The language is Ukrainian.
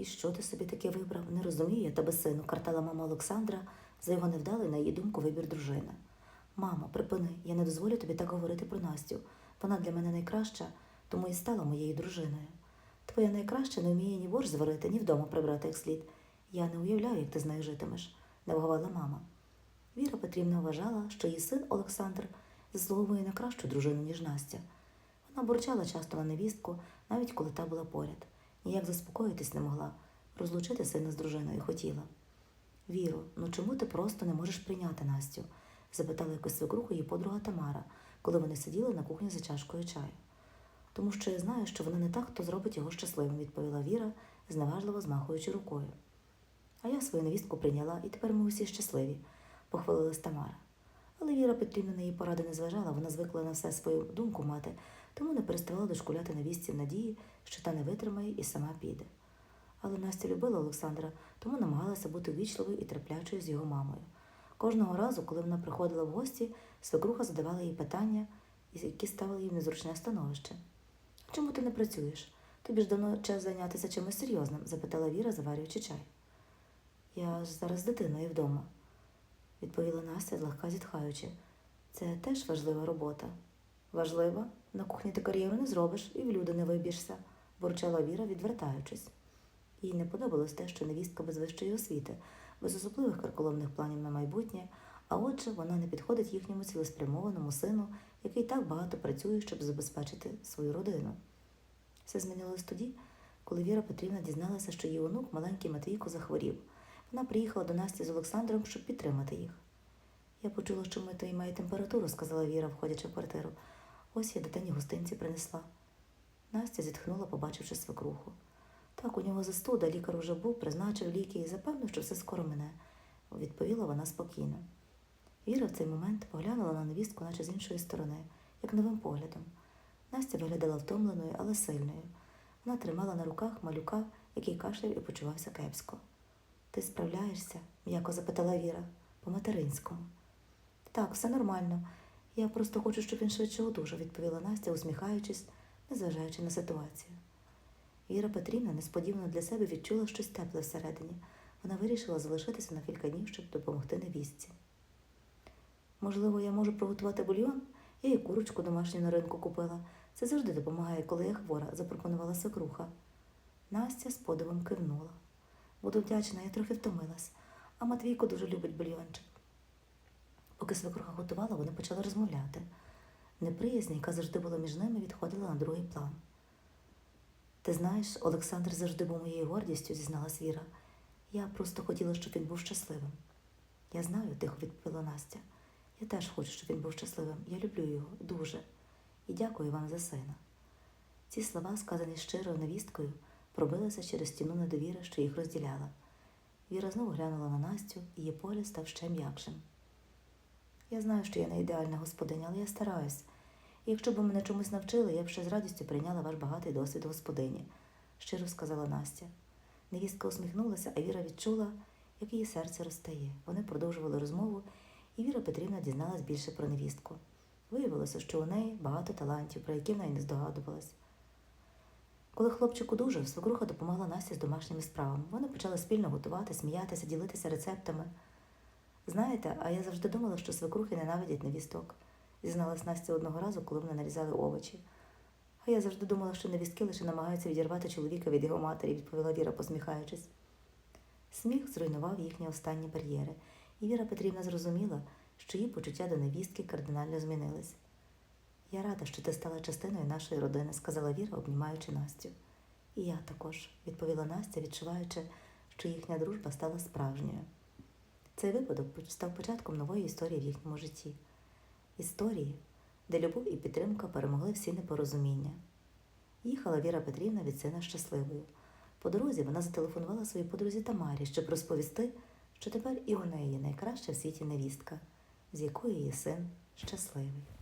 І що ти собі таке вибрав? Не розумію я тебе, сину, картала мама Олександра за його невдалий, на її думку, вибір дружини. Мамо, припини, я не дозволю тобі так говорити про Настю. Вона для мене найкраща, тому і стала моєю дружиною. Твоя найкраща не вміє ні борщ зварити, ні вдома прибрати як слід. Я не уявляю, як ти з нею житимеш, навгавала мама. Віра Петрівна вважала, що її син Олександр заслуговує на кращу дружину, ніж Настя. Вона бурчала часто на невістку, навіть коли та була поряд. Ніяк заспокоїтись не могла, розлучити сина з дружиною хотіла. Віро, ну чому ти просто не можеш прийняти Настю? запитала якось свекруху її подруга Тамара, коли вони сиділи на кухні за чашкою чаю. Тому що я знаю, що вона не так, хто зробить його щасливим, відповіла Віра, зневажливо змахуючи рукою. А я свою невістку прийняла, і тепер ми усі щасливі, похвалилась Тамара. Але Віра Петрівна на її поради не зважала, вона звикла на все свою думку мати, тому не переставала дошкуляти невістці в надії, що та не витримає і сама піде. Але Настя любила Олександра, тому намагалася бути ввічливою і терплячою з його мамою. Кожного разу, коли вона приходила в гості, свекруха задавала їй питання, які ставили їй в незручне становище. Чому ти не працюєш? Тобі ж давно час зайнятися чимось серйозним? запитала Віра, заварюючи чай. Я ж зараз з дитиною вдома, відповіла Настя, злегка зітхаючи. Це теж важлива робота. Важлива? На кухні ти кар'єру не зробиш і в люди не виб'єшся, бурчала Віра, відвертаючись. Їй не подобалось те, що невістка без вищої освіти, без особливих карколомних планів на майбутнє, а отже, вона не підходить їхньому цілеспрямованому сину, який так багато працює, щоб забезпечити свою родину. Все змінилось тоді, коли Віра Петрівна дізналася, що її онук, маленький Матвійко, захворів. Вона приїхала до Насті з Олександром, щоб підтримати їх. Я почула, що Митої має температуру, сказала Віра, входячи в квартиру. Ось я дитині гостинці принесла. Настя зітхнула, побачивши свекруху. Так, у нього застуда, лікар уже був, призначив ліки і запевнив, що все скоро мине, відповіла вона спокійно. Віра в цей момент поглянула на невістку, наче з іншої сторони, як новим поглядом. Настя виглядала втомленою, але сильною. Вона тримала на руках малюка, який кашляв і почувався кепсько. Ти справляєшся? м'яко запитала Віра, по-материнському. Так, все нормально. Я просто хочу, щоб він швидше одужав, відповіла Настя, усміхаючись, незважаючи на ситуацію. Віра Петрівна несподівано для себе відчула щось тепле всередині. Вона вирішила залишитися на кілька днів, щоб допомогти невістці. Можливо, я можу приготувати бульйон? Я і курочку домашню на ринку купила. Це завжди допомагає, коли я хвора, запропонувала свекруха. Настя з подивом кивнула. Буду вдячна, я трохи втомилась, а Матвійко дуже любить бульйончик. Поки свекруха готувала, вони почали розмовляти. Неприязнь, яка завжди була між ними, відходила на другий план. Ти знаєш, Олександр завжди був моєю гордістю, зізналась Віра. Я просто хотіла, щоб він був щасливим. Я знаю, тихо відповіла Настя. Я теж хочу, щоб він був щасливим. Я люблю його дуже і дякую вам за сина. Ці слова, сказані щиро невісткою, пробилися через стіну недовіри, що їх розділяла. Віра знову глянула на Настю, і її погляд став ще м'якшим. Я знаю, що я не ідеальна господиня, але я стараюсь. І якщо б мене чомусь навчили, я б ще з радістю прийняла ваш багатий досвід господині, щиро сказала Настя. Невістка усміхнулася, а Віра відчула, як її серце розтає. Вони продовжували розмову, і Віра Петрівна дізналась більше про невістку. Виявилося, що у неї багато талантів, про які вона й не здогадувалась. Коли хлопчик одужав, свекруха допомогла Насті з домашніми справами. Вони почали спільно готувати, сміятися, ділитися рецептами. Знаєте, а я завжди думала, що свекрухи ненавидять невісток, зізналась Настя одного разу, коли вони нарізали овочі. А я завжди думала, що невістки лише намагаються відірвати чоловіка від його матері, відповіла Віра, посміхаючись. Сміх зруйнував їхні останні бар'єри, і Віра Петрівна зрозуміла, що її почуття до невістки кардинально змінились. Я рада, що ти стала частиною нашої родини, сказала Віра, обнімаючи Настю. І я також, відповіла Настя, відчуваючи, що їхня дружба стала справжньою. Цей випадок став початком нової історії в їхньому житті. Історії, де любов і підтримка перемогли всі непорозуміння. Їхала Віра Петрівна від сина щасливою. По дорозі вона зателефонувала своїй подрузі Тамарі, щоб розповісти, що тепер і у неї найкраща в світі невістка, з якої її син щасливий.